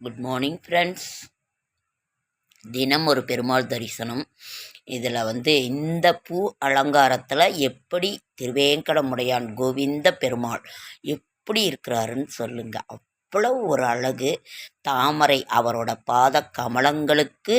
Good morning friends தினம் ஒரு பெருமாள் தரிசனம். இதில் வந்து இந்த பூ அலங்காரத்தில் எப்படி திருவேங்கடமுடையான் கோவிந்த பெருமாள் எப்படி இருக்கிறாருன்னு சொல்லுங்க. அவ்வளவு ஒரு அழகு. தாமரை அவரோட பாத கமலங்களுக்கு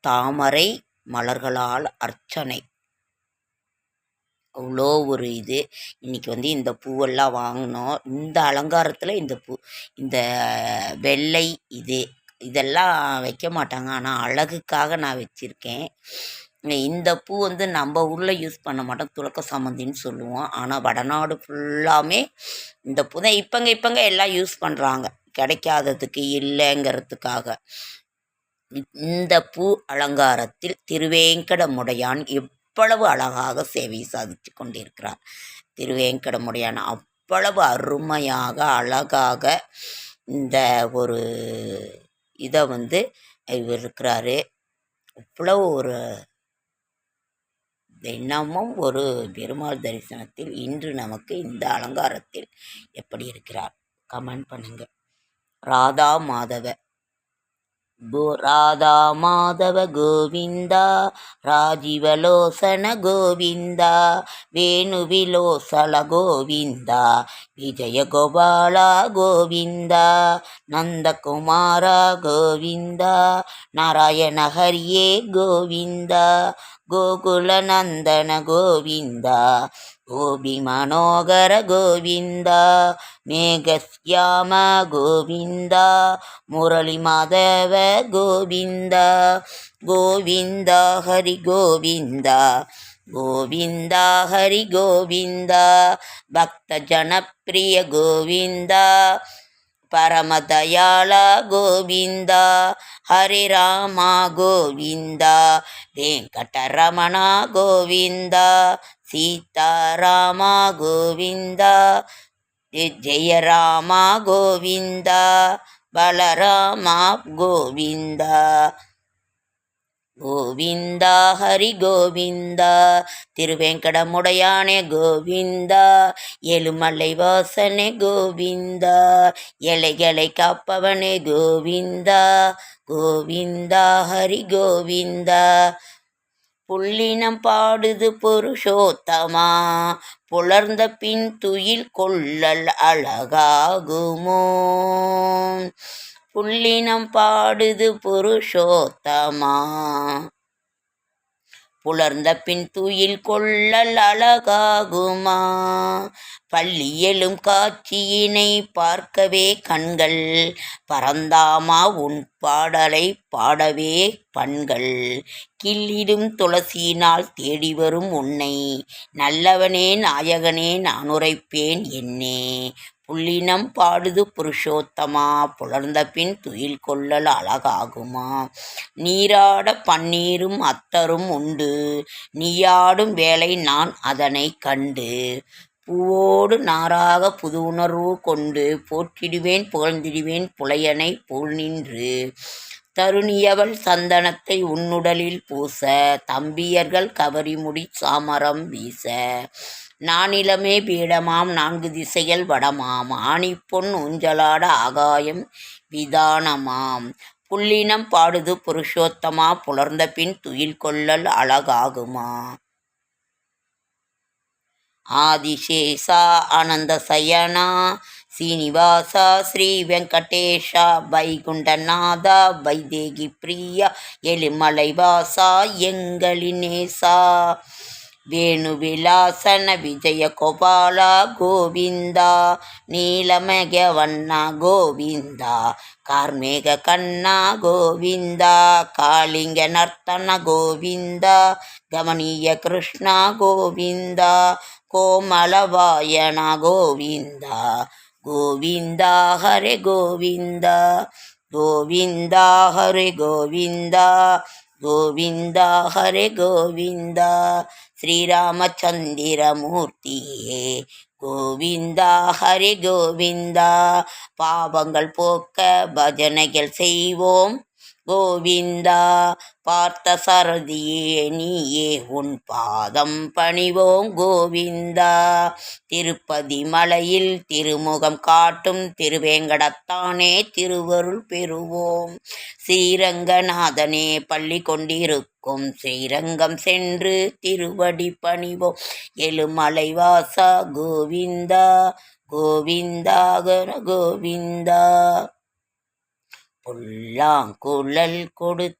தாமரை மலர்களால் அர்ச்சனை. அவ்வளோ ஒரு இது. இன்னைக்கு வந்து இந்த பூவெல்லாம் வாங்கினோம். இந்த அலங்காரத்தில் இந்த பூ இந்த வெள்ளை இது இதெல்லாம் வைக்க மாட்டாங்க. ஆனால் அழகுக்காக நான் வச்சுருக்கேன். இந்த பூ வந்து நம்ம ஊரில் யூஸ் பண்ண மாட்டோம். துலக்க சாமந்தின்னு சொல்லுவோம். ஆனால் வடநாடு ஃபுல்லாமே இந்த பூ தான். இப்போங்க இப்போங்க எல்லாம் யூஸ் பண்ணுறாங்க கிடைக்காததுக்கு இல்லைங்கிறதுக்காக. இந்த பூ அலங்காரத்தில் திருவேங்கடமுடையான் அவ்வளவு அழகாக சேவை சாதித்து கொண்டிருக்கிறார். திருவேங்கடமுடையான் அவ்வளவு அருமையாக அழகாக இந்த ஒரு இதை வந்து இவர் இருக்கிறாரு. அவ்வளவு ஒரு தினமும் ஒரு பெருமாள் தரிசனத்தில் இன்று நமக்கு இந்த அலங்காரத்தில் எப்படி இருக்கிறார்? கமெண்ட் பண்ணுங்க. ராதா மாதவ. கோ ராதா மாதவ கோவிந்தா ராஜீவலோசன கோவிந்தா வேணுவிலோசல கோவிந்தா விஜயகோபாலா கோவிந்தா நந்தகுமாரா கோவிந்தா நாராயண ஹரியே கோவிந்தா கோகுலநந்தன கோவிந்தா கோபி மனோகர கோவிந்தா மேகஸ்யாம கோவிந்தா முரளி மாதவ கோவிந்தா கோவிந்தா ஹரி கோவிந்தா கோவிந்தா ஹரி கோவிந்தா பக்த ஜனப்பிரிய கோவிந்தா பரமதயாள கோவிந்தா ஹரே ராமா கோவிந்தா வெங்கடரமணா கோவிந்தா சீதாராமா கோவிந்தா ஜெய ராமா கோவிந்தா பலராமா கோவிந்தா கோவிந்தா ஹரி கோவிந்தா திருவேங்கடமுடையானே கோவிந்தா எலுமலை வாசனே கோவிந்தா எலைகளை காப்பவனே கோவிந்தா கோவிந்தா ஹரி கோவிந்தா புள்ளினம் பாடுது புருஷோத்தமா. புலர்ந்த பின் துயில் கொள்ளல் அழகாகுமோ. புள்ளினம் பாடுது புருஷோத்தமா. புலர்ந்த பின் துயில் கொள்ளல் அழகாகுமா? பள்ளியலும் காட்சியினை பார்க்கவே கண்கள் பரந்தாமா உன் பாடலை பாடவே பண்கள். கிள்ளிடும் துளசியினால் தேடி வரும் உன்னை. நல்லவனே நாயகனே நான் உரைப்பேன் என்னே. புள்ளினம் பாடுது புருஷோத்தமா புலர்ந்த பின் துயில் கொள்ளல் அழகாகுமா? நீராட பன்னீரும் அத்தரும் உண்டு. நீயாடும் வேலை நான் அதனை கண்டு. பூவோடு நாராக புது உணர்வு கொண்டு போற்றிடுவேன் புகழ்ந்திடுவேன் புலையனை போல் நின்று. தருணியவள் சந்தனத்தை உன்னுடலில் பூச தம்பியர்கள் கவரிமுடி சாமரம் வீச. நானிலமே பீடமாம் நான்கு திசைகள் வடமாம். ஆணிப்பொன் ஊஞ்சலாட ஆகாயம் விதானமாம். புள்ளினம் பாடுது புருஷோத்தமா புலர்ந்த பின் துயில் கொள்ளல் அழகாகுமா? ஆதிசேஷா ஆனந்த சயனா சீனிவாசா ஸ்ரீ வெங்கடேஷா வைகுண்டநாதா வைதேகி பிரியா எலிமலைவாசா எங்களினேசா. வேணுவிலாசன விஜய கோபால கோவிந்தா நீலமேக வண்ணா கோவிந்தா கார்மேக கண்ணா கோவிந்தா காளிங்க நர்த்தன கோவிந்தா கமனீய கிருஷ்ணா கோவிந்தா கோமலவாயனா கோவிந்தா கோவிந்தா ஹரே கோவிந்தா கோவிந்தா ஹரே கோவிந்தா கோவிந்தா ஹரே கோவிந்தா. ஸ்ரீராமச்சந்திரமூர்த்தியே. கோவிந்தா ஹரி கோவிந்தா பாவங்கள் போக்க பஜனைகள் செய்வோம். கோவிந்தா பார்த்த சாரதியே நீயே உன் பாதம் பணிவோம் கோவிந்தா. திருப்பதி மலையில் திருமுகம் காட்டும் திருவேங்கடத்தானே திருவருள் பெறுவோம். ஸ்ரீரங்கநாதனே பள்ளி கொண்டிருக்கும் ஸ்ரீரங்கம் சென்று திருவடி பணிவோம். எழுமலைவாசா கோவிந்தா கோவிந்தா கோவிந்தா. புல்லாங்குழல் கொடுத்த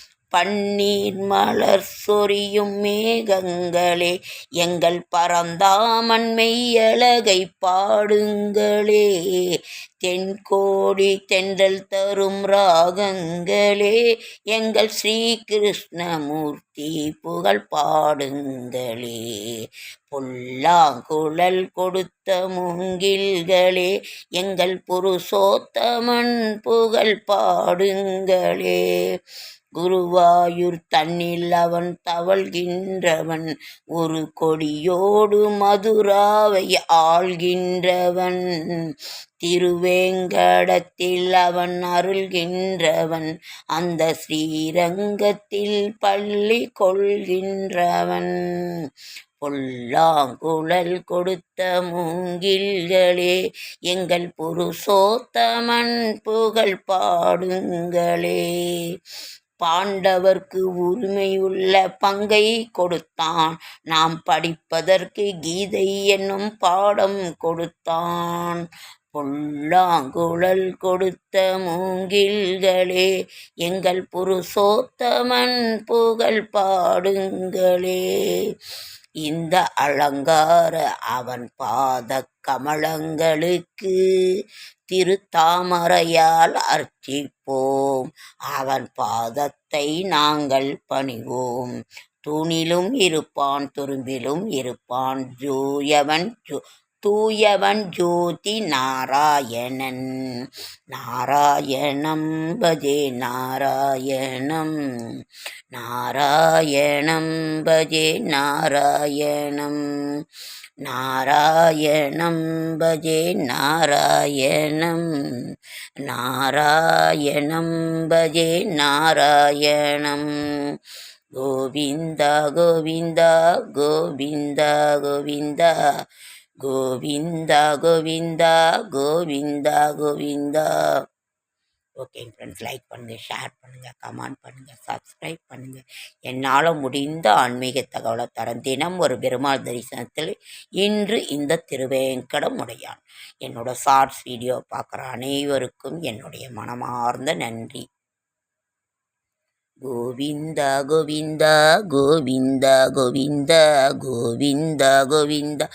பன்னீர் மலர் சொரியும் மேகங்களே எங்கள் பரந்தாமன் மெய்யழகை பாடுங்களே. தென்கோடி தென்றல் தரும் ராகங்களே எங்கள் ஸ்ரீ கிருஷ்ணமூர்த்தி புகழ் பாடுங்களே. புல்லாங்குழல் கொடுத்த மூங்கில்களே எங்கள் புருஷோத்தமன் புகழ் பாடுங்களே. குருவாயூர் தன்னில் அவன் தவழ்கின்றவன் ஒரு கொடியோடு மதுராவை ஆள்கின்றவன். திருவேங்கடத்தில் அவன் அருள்கின்றவன் அந்த ஸ்ரீரங்கத்தில் பள்ளி கொள்கின்றவன். பொல்லாங்குழல் கொடுத்த மூங்கில்களே எங்கள் புருஷோத்தமன் புகழ் பாடுங்களே. பாண்டவர்க்கு உரிமையுள்ள பங்கை கொடுத்தான். நாம் படிப்பதற்கு கீதை என்னும் பாடம் கொடுத்தான். பொல்லாங்குழல் கொடுத்த மூங்கில்களே எங்கள் புருஷோத்தமன் புகழ் பாடுங்களே. இந்த அலங்கார அவன் பாத கமலங்களுக்கு திருத்தாமரையால் அர்ச்சிப்போம். அவன் பாதத்தை நாங்கள் பணிவோம். தூணிலும் இருப்பான் துரும்பிலும் இருப்பான். ஜூயவன் ஜூ தூயவன் ஜோதி நாராயணன். நாராயணம் பஜே நாராயணம். நாராயணம் பஜே நாராயணம். நாராயணம் பஜே நாராயணம். நாராயணம் பஜே நாராயணம். கோவிந்தா கோவிந்தா கோவிந்தா கோவிந்தா. கோவிந்தா கோவிந்தா கோவிந்தா கோவிந்தா. ஓகேங்க ஃப்ரெண்ட்ஸ் லைக் பண்ணுங்கள் ஷேர் பண்ணுங்கள் கமெண்ட் பண்ணுங்கள் சப்ஸ்கிரைப் பண்ணுங்கள் என்னால் முடிந்த ஆன்மீக தகவலை தரேன். தினம் ஒரு பெருமாள் தரிசனத்தில் இன்று இந்த திருவேங்கடம் உடையான் என்னோட ஷார்ட்ஸ் வீடியோ பார்க்குற அனைவருக்கும் என்னுடைய மனமார்ந்த நன்றி. கோவிந்தா கோவிந்தா கோவிந்தா கோவிந்தா கோவிந்தா கோவிந்தா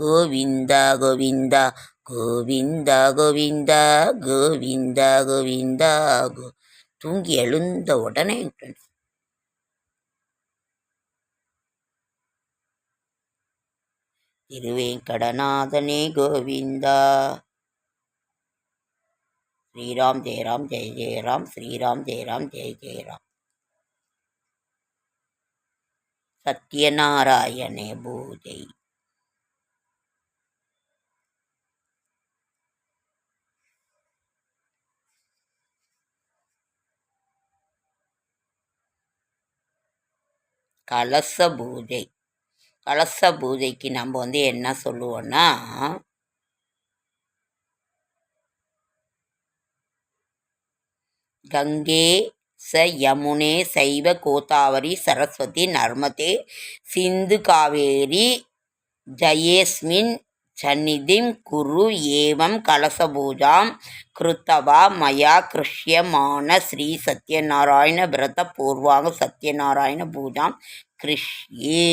கோவிந்தா கோவிந்தா கோவிந்தா கோவிந்தா கோவிந்தா கோவிந்தா கோ தூங்கி எழுந்த உடனே ஃப்ரெண்ட்ஸ் திருவேங்கடநாதனே கோவிந்தா ஸ்ரீராம் ஜெயராம் ஜெய ஜெயராம் ஸ்ரீராம் ஜெயராம் ஜெய ஜெயராம் சத்யநாராயண பூஜை. கலச பூஜை. கலச பூஜைக்கு நம்ம வந்து என்ன சொல்லுவோன்னா கங்கே ச யமுனே சைவ கோதாவரி சரஸ்வதி நர்மதே சிந்து காவேரி ஜயேஸ்மின் சந்நிதிம் குரு ஏவம் கலசபூஜாம் கிருத்தவா மயா கிருஷ்யமான ஸ்ரீ சத்யநாராயண விரத பூர்வாங்க சத்யநாராயண பூஜாம் கிருஷ்யே.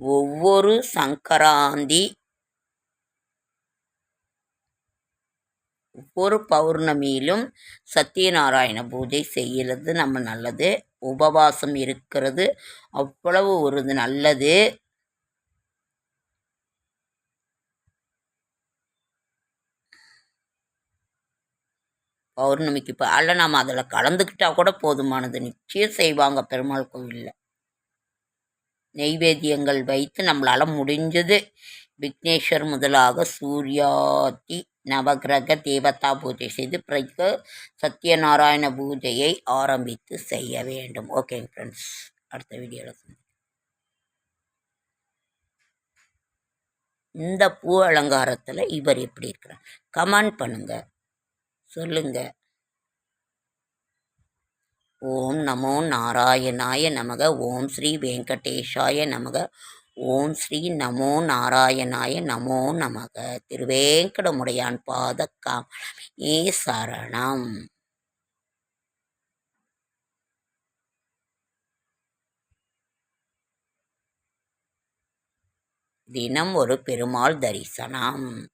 ஒவ்வொரு சங்கராந்தி ஒவ்வொரு பௌர்ணமியிலும் சத்யநாராயண பூஜை செய்கிறது நம்ம நல்லது. உபவாசம் இருக்கிறது. அவ்வளவு ஒரு இது நல்லது. பௌர்ணமிக்கு இப்போ அல்ல நாம் அதில் கலந்துக்கிட்டால் கூட போதுமானது. நிச்சயம் செய்வாங்க பெருமாள் கோவிலில். நெய்வேத்தியங்கள் வைத்து நம்மளால் முடிஞ்சது. விக்னேஸ்வர் முதலாக சூர்யாதி நவகிரக தேவதா பூஜை செய்து பிறகு சத்யநாராயண பூஜையை ஆரம்பித்து செய்ய வேண்டும். ஓகேங்க ஃப்ரெண்ட்ஸ் அடுத்த வீடியோவில் இந்த பூ அலங்காரத்தில் இவர் எப்படி இருக்கிறார்? கமெண்ட் பண்ணுங்கள் சொல்லுங்கள் ஓம் நமோ நாராயணாய நமக. ஓம் ஸ்ரீ வெங்கடேஷாய நமக. ஓம் ஸ்ரீ நமோ நாராயணாய நமோ நமக. திருவேங்கடமுடையான் பாத காமலமே சரணம். தினம் ஒரு பெருமாள் தரிசனம்.